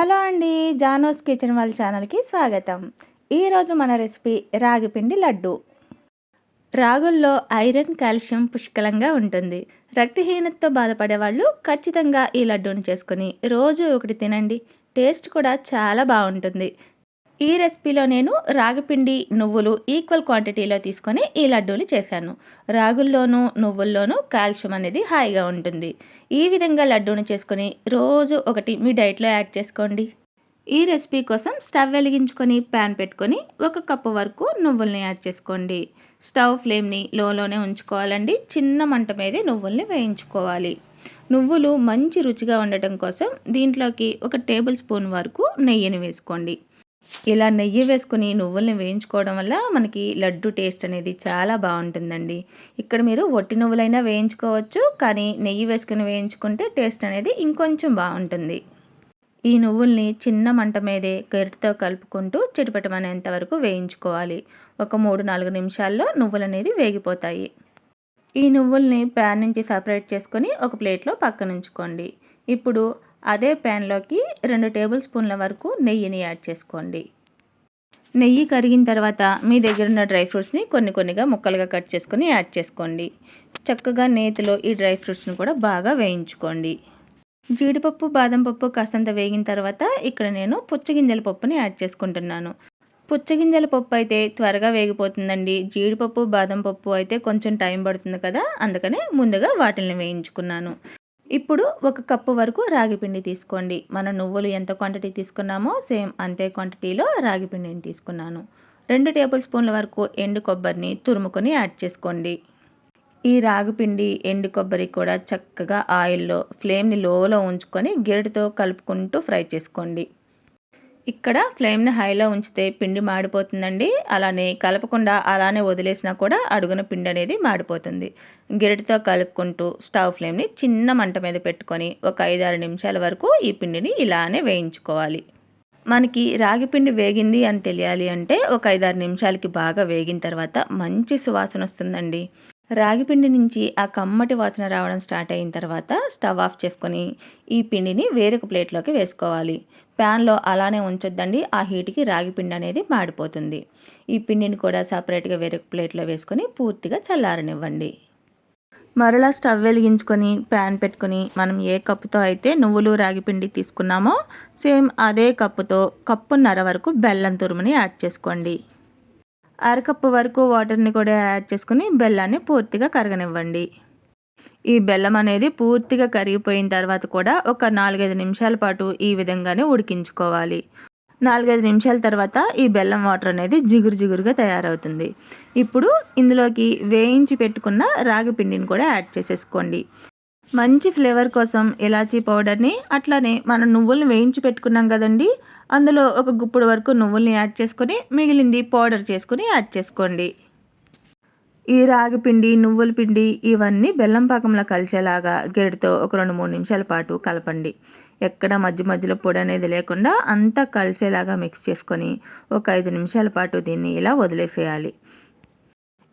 Hello అండి జానోస్ kitchen వాళ్ళ ఛానల్కి స్వాగతం. ఈరోజు మన రెసిపీ రాగిపిండి లడ్డు. రాగుల్లో ఐరన్ కాల్షియం పుష్కలంగా ఉంటుంది. రక్తహీనతతో బాధపడే వాళ్ళు ఖచ్చితంగా ఈ లడ్డూని చేసుకొని రోజు ఒకటి తినండి. టేస్ట్ కూడా చాలా బాగుంటుంది. ఈ రెసిపీలో నేను రాగిపిండి నువ్వులు ఈక్వల్ క్వాంటిటీలో తీసుకొని ఈ లడ్డూలు చేశాను. రాగుల్లోనూ నువ్వుల్లోనూ కాల్షియం అనేది హాయిగా ఉంటుంది. ఈ విధంగా లడ్డూను చేసుకొని రోజు ఒకటి మీ డైట్లో యాడ్ చేసుకోండి. ఈ రెసిపీ కోసం స్టవ్ వెలిగించుకొని ప్యాన్ పెట్టుకొని ఒక కప్పు వరకు నువ్వుల్ని యాడ్ చేసుకోండి. స్టవ్ ఫ్లేమ్ని లోలోనే ఉంచుకోవాలండి. చిన్న మంట మీదే నువ్వుల్ని వేయించుకోవాలి. నువ్వులు మంచి రుచిగా ఉండటం కోసం దీంట్లోకి ఒక టేబుల్ స్పూన్ వరకు నెయ్యిని వేసుకోండి. ఇలా నెయ్యి వేసుకుని నువ్వుల్ని వేయించుకోవడం వల్ల మనకి లడ్డు టేస్ట్ అనేది చాలా బాగుంటుందండి. ఇక్కడ మీరు ఒట్టి నువ్వులైనా వేయించుకోవచ్చు కానీ నెయ్యి వేసుకుని వేయించుకుంటే టేస్ట్ అనేది ఇంకొంచెం బాగుంటుంది. ఈ నువ్వుల్ని చిన్న మంట మీదే గరిటతో కలుపుకుంటూ చిటిపెట్టమనేంత వరకు వేయించుకోవాలి. ఒక మూడు నాలుగు నిమిషాల్లో నువ్వులు అనేది వేగిపోతాయి. ఈ నువ్వుల్ని ప్యాన్ నుంచి సపరేట్ చేసుకొని ఒక ప్లేట్లో పక్కన ఉంచుకోండి ఇప్పుడు అదే ప్యాన్లోకి రెండు టేబుల్ స్పూన్ల వరకు నెయ్యిని యాడ్ చేసుకోండి. నెయ్యి కరిగిన తర్వాత మీ దగ్గర ఉన్న డ్రై ఫ్రూట్స్ని కొన్ని కొన్నిగా ముక్కలుగా కట్ చేసుకొని యాడ్ చేసుకోండి. చక్కగా నేతిలో ఈ డ్రై ఫ్రూట్స్ని కూడా బాగా వేయించుకోండి. జీడిపప్పు బాదం పప్పు కాసంత వేగిన తర్వాత ఇక్కడ నేను పుచ్చగింజల పప్పుని యాడ్ చేసుకుంటున్నాను. పుచ్చగింజల పప్పు అయితే త్వరగా వేగిపోతుందండి. జీడిపప్పు బాదం పప్పు అయితే కొంచెం టైం పడుతుంది కదా అందుకనే ముందుగా వాటిని వేయించుకున్నాను. ఇప్పుడు ఒక కప్పు వరకు రాగి పిండి తీసుకోండి. మన నువ్వులు ఎంత క్వాంటిటీ తీసుకున్నామో సేమ్ అంతే క్వాంటిటీలో రాగిపిండిని తీసుకున్నాను. రెండు టేబుల్ స్పూన్ల వరకు ఎండు కొబ్బరిని తురుముకొని యాడ్ చేసుకోండి. ఈ రాగిపిండి ఎండు కొబ్బరి కూడా చక్కగా ఆయిల్లో ఫ్లేమ్ని లోలో ఉంచుకొని గిరటితో కలుపుకుంటూ ఫ్రై చేసుకోండి. ఇక్కడ ఫ్లేమ్ని హైలో ఉంచితే పిండి మాడిపోతుందండి. అలానే కలపకుండా అలానే వదిలేసినా కూడా అడుగున పిండి అనేది మాడిపోతుంది. గిరటితో కలుపుకుంటూ స్టవ్ ఫ్లేమ్ని చిన్న మంట మీద పెట్టుకొని ఒక ఐదారు నిమిషాల వరకు ఈ పిండిని ఇలానే వేయించుకోవాలి. మనకి రాగి పిండి వేగింది అని తెలియాలి అంటే ఒక ఐదారు నిమిషాలకి బాగా వేగిన తర్వాత మంచి సువాసన వస్తుందండి. రాగిపిండి నుంచి ఆ కమ్మటి వాసన రావడం స్టార్ట్ అయిన తర్వాత స్టవ్ ఆఫ్ చేసుకొని ఈ పిండిని వేరొక ప్లేట్లోకి వేసుకోవాలి. ప్యాన్లో అలానే ఉంచొద్దండి. ఆ హీట్కి రాగిపిండి అనేది మాడిపోతుంది. ఈ పిండిని కూడా సపరేట్గా వేరొక ప్లేట్లో వేసుకొని పూర్తిగా చల్లారనివ్వండి. మరలా స్టవ్ వెలిగించుకొని ప్యాన్ పెట్టుకొని మనం ఏ కప్పుతో అయితే నువ్వులు రాగిపిండి తీసుకున్నామో సేమ్ అదే కప్పుతో కప్పున్నర వరకు బెల్లం తురుముని యాడ్ చేసుకోండి. అరకప్పు వరకు వాటర్ని కూడా యాడ్ చేసుకుని బెల్లాన్ని పూర్తిగా కరగనివ్వండి. ఈ బెల్లం అనేది పూర్తిగా కరిగిపోయిన తర్వాత కూడా ఒక నాలుగైదు నిమిషాల పాటు ఈ విధంగానే ఉడికించుకోవాలి. నాలుగైదు నిమిషాల తర్వాత ఈ బెల్లం వాటర్ అనేది జిగురు జిగురుగా తయారవుతుంది. ఇప్పుడు ఇందులోకి వేయించి పెట్టుకున్న రాగి పిండిని కూడా యాడ్ చేసేసుకోండి. మంచి ఫ్లేవర్ కోసం ఇలాచీ పౌడర్ని అట్లానే మనం నువ్వులను వేయించి పెట్టుకున్నాం కదండి అందులో ఒక గుప్పుడు వరకు నువ్వుల్ని యాడ్ చేసుకొని మిగిలింది పౌడర్ చేసుకుని యాడ్ చేసుకోండి. ఈ రాగి పిండి నువ్వుల పిండి ఇవన్నీ బెల్లం పాకంలో కలిసేలాగా గెరటితో ఒక రెండు మూడు నిమిషాల పాటు కలపండి. ఎక్కడ మధ్య మధ్యలో పొడి అనేది లేకుండా అంతా కలిసేలాగా మిక్స్ చేసుకొని ఒక ఐదు నిమిషాల పాటు దీన్ని ఇలా వదిలేసేయాలి.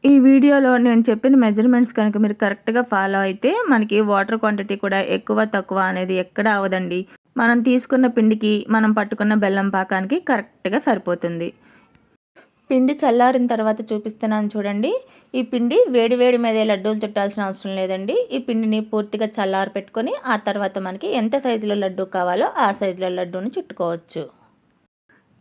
ఈ వీడియోలో నేను చెప్పిన మెజర్మెంట్స్ కనుక మీరు కరెక్ట్గా ఫాలో అయితే మనకి వాటర్ క్వాంటిటీ కూడా ఎక్కువ తక్కువ అనేది ఎక్కడ అవదండి మనం తీసుకున్న పిండికి మనం పట్టుకున్న బెల్లం పాకానికి కరెక్ట్గా సరిపోతుంది. పిండి చల్లారిన తర్వాత చూపిస్తున్నాను చూడండి. ఈ పిండి వేడి వేడి మీదే లడ్డూలు చుట్టాల్సిన అవసరం లేదండి. ఈ పిండిని పూర్తిగా చల్లారి పెట్టుకొని ఆ తర్వాత మనకి ఎంత సైజులో లడ్డు కావాలో ఆ సైజులో లడ్డూని చుట్టుకోవచ్చు.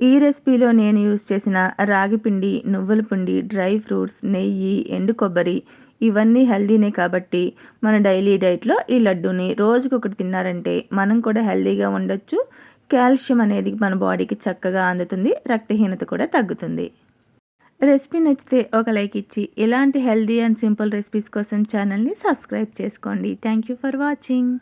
ఈ రెసిపీలో నేను యూస్ చేసిన రాగి పిండి నువ్వుల పిండి డ్రై ఫ్రూట్స్ నెయ్యి ఎండు కొబ్బరి ఇవన్నీ హెల్దీనే కాబట్టి మన డైలీ డైట్లో ఈ లడ్డూని రోజుకొకటి తిన్నారంటే మనం కూడా హెల్దీగా ఉండొచ్చు. కాల్షియం అనేది మన బాడీకి చక్కగా అందుతుంది రక్తహీనత కూడా తగ్గుతుంది. రెసిపీ నచ్చితే ఒక లైక్ ఇచ్చి ఇలాంటి హెల్దీ అండ్ సింపుల్ రెసిపీస్ కోసం ఛానల్ని సబ్స్క్రైబ్ చేసుకోండి. Thank you for watching.